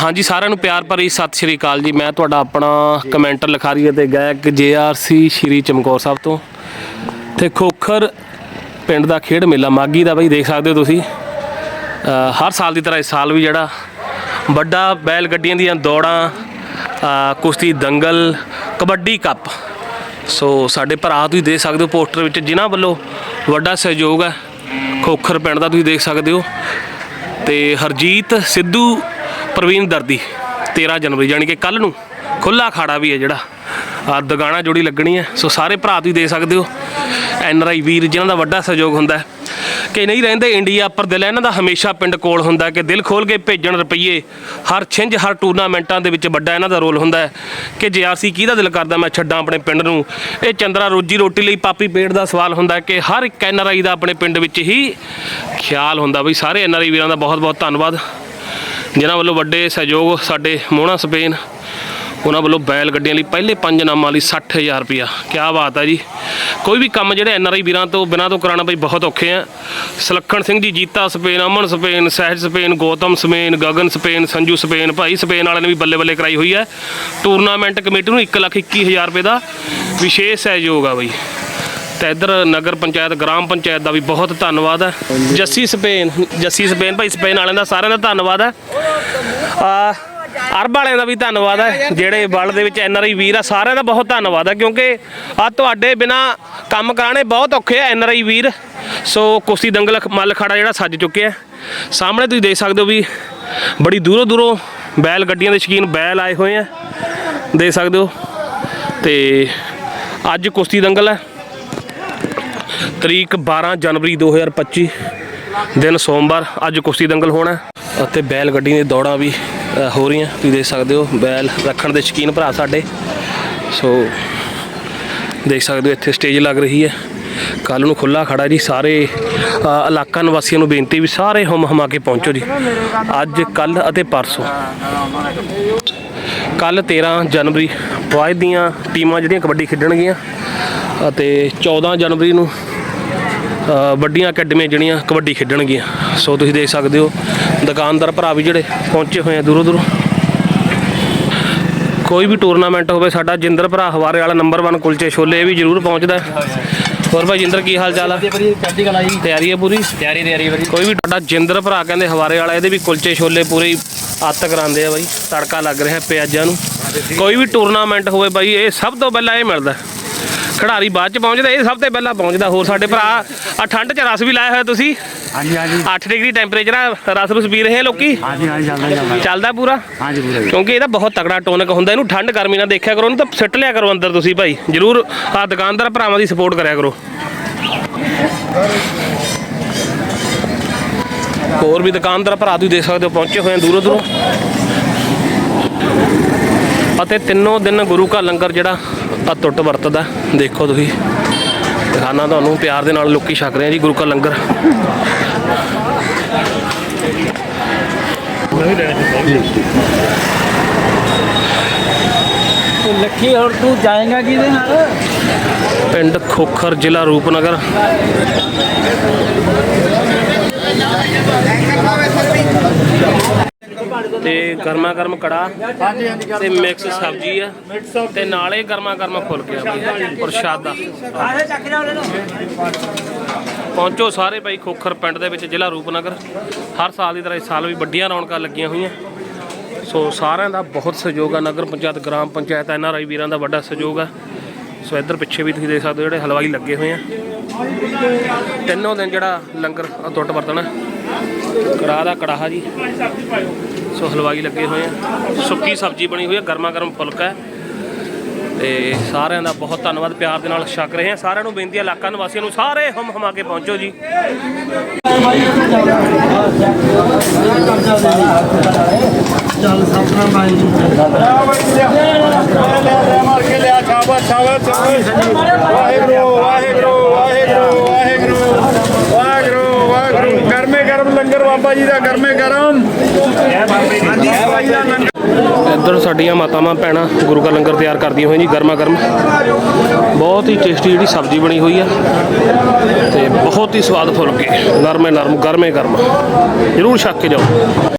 ਹਾਂਜੀ, ਸਾਰਿਆਂ ਨੂੰ ਪਿਆਰ ਭਰੀ ਸਤਿ ਸ਼੍ਰੀ ਅਕਾਲ ਜੀ। ਮੈਂ ਤੁਹਾਡਾ ਆਪਣਾ ਕਮੈਂਟਰ ਲਿਖਾਰੀ ਅਤੇ ਗਾਇਕ ਜੇਆਰਸੀ ਸ਼੍ਰੀ ਚਮਕੌਰ ਸਾਹਿਬ ਤੋਂ। ਤੇ ਖੋਖਰ ਪਿੰਡ ਦਾ ਖੇਡ ਮੇਲਾ ਮਾਗੀ ਦਾ ਬਈ, ਦੇਖ ਸਕਦੇ ਹੋ ਤੁਸੀਂ। ਹਰ ਸਾਲ ਦੀ ਤਰ੍ਹਾਂ ਇਸ ਸਾਲ ਵੀ ਜਿਹੜਾ ਵੱਡਾ ਬੈਲ ਗੱਡੀਆਂ ਦੀਆਂ ਦੌੜਾਂ ਕੁਸ਼ਤੀ ਦੰਗਲ, ਕਬੱਡੀ ਕੱਪ। ਸੋ ਸਾਡੇ ਭਰਾ ਤੁਸੀਂ ਦੇਖ ਸਕਦੇ ਹੋ ਪੋਸਟਰ ਵਿੱਚ, ਜਿਨ੍ਹਾਂ ਵੱਲੋਂ ਵੱਡਾ ਸਹਿਯੋਗ ਹੈ। ਖੋਖਰ ਪਿੰਡ ਦਾ ਤੁਸੀਂ ਦੇਖ ਸਕਦੇ ਹੋ। ਤੇ ਹਰਜੀਤ ਸਿੱਧੂ ਪ੍ਰਵੀਨ ਦਰਦੀ 13 ਜਨਵਰੀ ਯਾਨੀ ਕਿ ਕੱਲ ਨੂੰ ਖੁੱਲਾ ਖਾੜਾ ਵੀ ਹੈ ਜਿਹੜਾ। ਆ ਦਗਾਣਾ ਜੋੜੀ ਲੱਗਣੀ ਹੈ, ਸੋ ਸਾਰੇ ਭਰਾ ਤੁਸੀਂ ਦੇ ਸਕਦੇ ਹੋ, ਐਨ ਆਰ ਆਈ ਵੀਰ ਜਿਨ੍ਹਾਂ ਦਾ ਵੱਡਾ ਸਹਿਯੋਗ ਹੁੰਦਾ ਕਿ ਨਹੀਂ ਰਹਿੰਦੇ ਇੰਡੀਆ, ਪਰ ਦਿਲ ਇਹਨਾਂ ਦਾ ਹਮੇਸ਼ਾ ਪਿੰਡ ਕੋਲ ਹੁੰਦਾ ਕਿ ਦਿਲ ਖੋਲ ਕੇ ਭੇਜਣ ਰੁਪਈਏ, ਹਰ ਛਿੰਝ, ਹਰ ਟੂਰਨਾਮੈਂਟਾਂ ਦੇ ਵਿੱਚ ਵੱਡਾ ਇਹਨਾਂ ਦਾ ਰੋਲ ਹੁੰਦਾ ਹੈ। ਕਿ ਜੇ ਅਸੀਂ ਕਿਹਦਾ ਦਿਲ ਕਰਦਾ ਮੈਂ ਛੱਡਾਂ ਆਪਣੇ ਪਿੰਡ ਨੂੰ? ਇਹ ਚੰਦਰਾ ਰੋਜੀ ਰੋਟੀ ਲਈ ਪਾਪੀ ਪੇਟ ਦਾ ਸਵਾਲ ਹੁੰਦਾ ਕਿ ਹਰ ਇੱਕ ਐਨ ਆਰ ਆਈ ਦਾ ਆਪਣੇ ਪਿੰਡ ਵਿੱਚ ਹੀ ਖਿਆਲ ਹੁੰਦਾ। ਬਈ ਸਾਰੇ ਐਨ ਆਰ ਆਈ ਵੀਰਾਂ ਦਾ ਬਹੁਤ ਬਹੁਤ ਧੰਨਵਾਦ। ਜਿਨ੍ਹਾਂ ਵੱਲੋਂ ਵੱਡੇ ਸਹਿਯੋਗ ਸਾਡੇ ਮੋਹਣਾ ਸਪੇਨ, ਉਹਨਾਂ ਵੱਲੋਂ ਬੈਲ ਗੱਡੀਆਂ ਲਈ ਪਹਿਲੇ ਪੰਜ ਨਾਮਾਂ ਲਈ 60000 ਰੁਪਇਆ। ਕੀ ਬਾਤ ਹੈ ਜੀ। ਕੋਈ ਵੀ ਕੰਮ ਜਿਹੜੇ ਐਨਆਰਆਈ ਵੀਰਾਂ ਤੋਂ ਬਿਨਾਂ ਤੋਂ ਕਰਾਉਣਾ ਬਈ ਬਹੁਤ ਔਖੇ ਆ। Salakhan Singh ji, Jeeta Spain, Aman Spain, Sahij Spain, Gautam Spain, Gagan Spain, Sanju Spain, ਭਾਈ ਸਪੇਨ ਵਾਲਿਆਂ ਨੇ ਵੀ ਬੱਲੇ ਬੱਲੇ ਕਰਾਈ ਹੋਈ ਹੈ ਟੂਰਨਾਮੈਂਟ ਕਮੇਟੀ ਨੂੰ 121000 ਰੁਪਏ ਦਾ ਵਿਸ਼ੇਸ਼ ਸਹਿਯੋਗ ਆ ਬਈ। ਤੇ ਇੱਧਰ ਨਗਰ ਪੰਚਾਇਤ, ਗ੍ਰਾਮ ਪੰਚਾਇਤ ਦਾ ਵੀ ਬਹੁਤ ਧੰਨਵਾਦ ਹੈ। ਜੱਸੀ ਸਪੇਨ ਜੱਸੀ ਸਪੇਨ ਭਾਈ ਸਪੇਨ ਵਾਲਿਆਂ ਦਾ ਸਾਰਿਆਂ ਦਾ ਧੰਨਵਾਦ ਹੈ। ਆ, ਅਰਬ ਵਾਲਿਆਂ ਦਾ ਵੀ ਧੰਨਵਾਦ ਹੈ, ਜਿਹੜੇ ਵਰਲਡ ਦੇ ਵਿੱਚ ਐੱਨ ਆਰ ਆਈ ਵੀਰ ਆ, ਸਾਰਿਆਂ ਦਾ ਬਹੁਤ ਧੰਨਵਾਦ ਹੈ, ਕਿਉਂਕਿ ਆ ਤੁਹਾਡੇ ਬਿਨਾ ਕੰਮ ਕਰਾਣੇ ਬਹੁਤ ਔਖੇ ਆ ਆਈ ਵੀਰ। ਸੋ ਕੁਸ਼ਤੀ ਦੰਗਲ ਮੱਲ ਖੜਾ ਜਿਹੜਾ ਸੱਜ ਚੁੱਕਿਆ ਸਾਹਮਣੇ ਤੁਸੀਂ ਦੇਖ ਸਕਦੇ ਹੋ ਵੀ ਬੜੀ ਦੂਰੋਂ ਦੂਰੋਂ ਬੈਲ ਗੱਡੀਆਂ ਦੇ ਸ਼ੌਕੀਨ ਬੈਲ ਆਏ ਹੋਏ ਆ। ਦੇਖ ਸਕਦੇ ਹੋ। ਤੇ ਅੱਜ ਕੁਸ਼ਤੀ ਦੰਗਲ ਹੈ। ਤਰੀਕ 12 ਜਨਵਰੀ 2025 ਦਿਨ ਸੋਮਵਾਰ, ਅੱਜ ਕੁਸ਼ਤੀ ਦੰਗਲ ਹੋਣਾ ਅਤੇ ਬੈਲ ਗੱਡੀ ਦੀਆਂ ਦੌੜਾਂ ਵੀ ਹੋ ਰਹੀਆਂ, ਤੁਸੀਂ ਦੇਖ ਸਕਦੇ ਹੋ, ਬੈਲ ਰੱਖਣ ਦੇ ਸ਼ੌਕੀਨ ਭਰਾ ਸਾਡੇ। ਸੋ, ਦੇਖ ਸਕਦੇ ਹੋ, ਇੱਥੇ ਸਟੇਜ ਲੱਗ ਰਹੀ ਹੈ। ਕੱਲ ਨੂੰ ਖੁੱਲਾ ਖੜਾ ਜੀ, ਸਾਰੇ ਇਲਾਕਾ ਨਿਵਾਸੀਆਂ ਨੂੰ ਬੇਨਤੀ ਵੀ ਸਾਰੇ ਹਮ ਹਮਾ ਕੇ ਪਹੁੰਚੋ ਜੀ। ਅੱਜ ਕੱਲ ਅਤੇ ਪਰਸੋਂ। ਕੱਲ 13 ਜਨਵਰੀ ਵਾਇਦ ਦੀਆਂ ਟੀਮਾਂ ਜਿਹੜੀਆਂ ਕਬੱਡੀ ਖੇਡਣਗੀਆਂ ਅਤੇ 14 ਜਨਵਰੀ ਨੂੰ ਵੱਡੀਆਂ ਅਕੈਡਮੀਆਂ ਜਿਹੜੀਆਂ ਕਬੱਡੀ ਖੇਡਣਗੀਆਂ। ਸੋ ਤੁਸੀਂ ਦੇਖ ਸਕਦੇ ਹੋ ਦੁਕਾਨਦਾਰ ਭਰਾ ਵੀ ਜਿਹੜੇ ਪਹੁੰਚੇ ਹੋਏ ਆ ਦੂਰੋਂ ਦੂਰੋਂ। ਕੋਈ ਵੀ ਟੂਰਨਾਮੈਂਟ ਹੋਵੇ ਸਾਡਾ ਜਿੰਦਰ ਭਰਾ ਹਵਾਰੇ ਵਾਲਾ ਨੰਬਰ 1 ਕੁਲਚੇ ਛੋਲੇ ਇਹ ਵੀ ਜ਼ਰੂਰ ਪਹੁੰਚਦਾ। ਹੋਰ ਭਾਈ ਜਿੰਦਰ ਕੀ ਹਾਲ ਚਾਲ ਆ? ਤਿਆਰੀ ਹੈ ਪੂਰੀ? ਤਿਆਰੀ ਤਿਆਰੀ ਬੜੀ ਕੋਈ ਵੀ ਤੁਹਾਡਾ ਜਿੰਦਰ ਭਰਾ ਕਹਿੰਦੇ ਹਵਾਰੇ ਵਾਲਾ ਇਹਦੇ ਵੀ ਕੁਲਚੇ ਛੋਲੇ ਪੂਰੇ ਅੱਤ ਕਰਾਉਂਦੇ ਆ ਬਾਈ। ਤੜਕਾ ਲੱਗ ਰਿਹਾ ਪਿਆਜ਼ਾਂ ਨੂੰ। ਕੋਈ ਵੀ ਟੂਰਨਾਮੈਂਟ ਹੋਵੇ ਬਾਈ ਇਹ ਸਭ ਤੋਂ ਪਹਿਲਾਂ ਇਹ ਮਿਲਦਾ ਖਿਡਾਰੀ ਬਾਅਦ ਚ ਪਹੁੰਚਦਾ ਇਹ ਸਭ ਤੋਂ ਪਹਿਲਾਂ ਪਹੁੰਚਦਾ ਹੋਰ ਸਾਡੇ ਭਰਾ ਆ ਠੰਡ ਚ ਰਸ ਵੀ ਲਾਇਆ ਹੋਇਆ ਤੁਸੀਂ? ਹਾਂਜੀ ਹਾਂਜੀ। 8 ਡਿਗਰੀ ਟੈਂਪਰੇਚਰ ਆ ਰਸ ਰਸ ਪੀ ਰਹੇ ਆ ਲੋਕੀ? ਹਾਂਜੀ ਹਾਂਜੀ ਚੱਲਦਾ ਚੱਲਦਾ। ਚੱਲਦਾ ਪੂਰਾ? ਹਾਂਜੀ ਪੂਰਾ ਕਿਉਂਕਿ ਇਹਦਾ ਬਹੁਤ ਤਕੜਾ ਟੋਨਕ ਹੁੰਦਾ ਇਹਨੂੰ ਠੰਡ ਗਰਮੀ ਨਾ ਦੇਖਿਆ ਕਰੋ ਇਹਨੂੰ ਤਾਂ ਸਿੱਟ ਲਿਆ ਕਰੋ ਅੰਦਰ ਤੁਸੀਂ ਭਾਈ। ਜਰੂਰ ਆ ਦੁਕਾਨਦਾਰ ਭਰਾਵਾਂ ਦੀ ਸਪੋਰਟ ਕਰਿਆ ਕਰੋ। ਹੋਰ ਵੀ ਦੁਕਾਨਦਾਰ ਭਰਾ ਤੁਸੀਂ ਦੇਖ ਸਕਦੇ ਹੋ ਪਹੁੰਚੇ ਹੋਏ ਆ ਦੂਰੋਂ ਦੂਰੋਂ। ਅਤੇ ਤਿੰਨੋਂ ਦਿਨ ਗੁਰੂ ਕਾ ਲੰਗਰ ਜਿਹੜਾ ਆ ਟੁੱਟ ਵਰਤਦਾ। ਦੇਖੋ ਤੁਸੀਂ। ਦਿਖਾਣਾ ਤੁਹਾਨੂੰ ਪਿਆਰ ਦੇ ਨਾਲ ਲੋਕੀ ਛਕ ਰਹੇ ਆ ਜੀ ਗੁਰੂ ਕਾ ਲੰਗਰ। ਲੱਕੀ ਹੋਰ ਤੂੰ ਜਾਏਗਾ ਕਿਹਦੇ ਨਾਲ? ਪਿੰਡ ਖੋਖਰ ਜ਼ਿਲ੍ਹਾ ਰੂਪਨਗਰ। ਤੇ ਗਰਮਾ ਗਰਮ ਕੜਾ ਤੇ ਮਿਕਸ ਸਬਜ਼ੀ ਆ ਤੇ ਨਾਲੇ ਗਰਮਾ ਗਰਮ ਫੁਲਕੇ ਆ ਬਾਈ, ਪ੍ਰਸ਼ਾਦਾ। ਪਹੁੰਚੋ ਸਾਰੇ ਭਾਈ ਖੋਖਰ ਪਿੰਡ ਦੇ ਵਿੱਚ, ਜ਼ਿਲ੍ਹਾ ਰੂਪਨਗਰ। ਹਰ ਸਾਲ ਦੀ ਤਰ੍ਹਾਂ ਇਸ ਸਾਲ ਵੀ ਵੱਡੀਆਂ ਰੌਣਕਾਂ ਲੱਗੀਆਂ ਹੋਈਆਂ। ਸੋ ਸਾਰਿਆਂ ਦਾ ਬਹੁਤ ਸਹਿਯੋਗ ਆ, ਨਗਰ ਪੰਚਾਇਤ, ਗ੍ਰਾਮ ਪੰਚਾਇਤ, ਐਨ ਆਰ ਆਈ ਵੀਰਾਂ ਦਾ ਵੱਡਾ ਸਹਿਯੋਗ ਆ। ਸੋ ਇੱਧਰ ਪਿੱਛੇ ਵੀ ਤੁਸੀਂ ਦੇਖ ਸਕਦੇ ਹੋ ਜਿਹੜੇ ਹਲਵਾਈ ਲੱਗੇ ਹੋਏ ਆ। ਤਿੰਨੋਂ ਦਿਨ ਜਿਹੜਾ ਲੰਗਰ ਆ ਵਰਤਣਾ। ਕੜਾਹ ਦਾ ਕੜਾਹਾ ਜੀ। ਸੋ ਹਲਵਾਈ ਲੱਗੇ ਹੋਏ ਆ। ਸੁੱਕੀ ਸਬਜ਼ੀ ਬਣੀ ਹੋਈ ਹੈ ਗਰਮਾ ਗਰਮ ਫੁਲਕਾ ਹੈ। ਤੇ ਸਾਰਿਆਂ ਦਾ ਬਹੁਤ ਧੰਨਵਾਦ, ਪਿਆਰ ਦੇ ਨਾਲ ਛਕ ਰਹੇ ਆ। ਸਾਰਿਆਂ ਨੂੰ ਬੇਨਤੀ ਹੈ ਇਲਾਕਾ ਨਿਵਾਸੀਆਂ ਨੂੰ ਸਾਰੇ ਹਮ ਹਮਾ ਕੇ ਪਹੁੰਚੋ ਜੀ। ਚੱਲ ਸਾਪਣਾ ਬਾਈ ਮਾਰ ਕੇ ਲਿਆ ਸ਼ਾਬਾਸ਼ ਸ਼ਾਬਾਸ਼ ਵਾਹਿਗੁਰੂ ਵਾਹਿਗੁਰੂ ਵਾਹਿਗੁਰੂ ਵਾਹਿਗੁਰੂ ਵਾਹਿਗੁਰੂ ਗਰਮੇ ਲੰਗਰ ਬਾਬਾ ਜੀ ਦਾ ਗਰਮੇ ਗਰਮ। ਹਾਂਜੀ। ਬਾਬਾ ਜੀ ਦਾ ਲੰਗਰ। ਇੱਧਰ ਸਾਡੀਆਂ ਮਾਤਾਵਾਂ ਭੈਣਾਂ ਗੁਰੂ ਕਾ ਲੰਗਰ ਤਿਆਰ ਕਰਦੀਆਂ ਹੋਈਆਂ ਜੀ ਗਰਮਾ ਗਰਮ। ਬਹੁਤ ਹੀ ਟੇਸਟੀ ਜਿਹੜੀ ਸਬਜ਼ੀ ਬਣੀ ਹੋਈ ਆ। ਤੇ ਬਹੁਤ ਹੀ ਸਵਾਦ ਫੁਲਕੇ। ਨਰਮੇ ਨਰਮ ਗਰਮੇ ਗਰਮ। ਜ਼ਰੂਰ ਛਕ ਕੇ ਜਾਓ।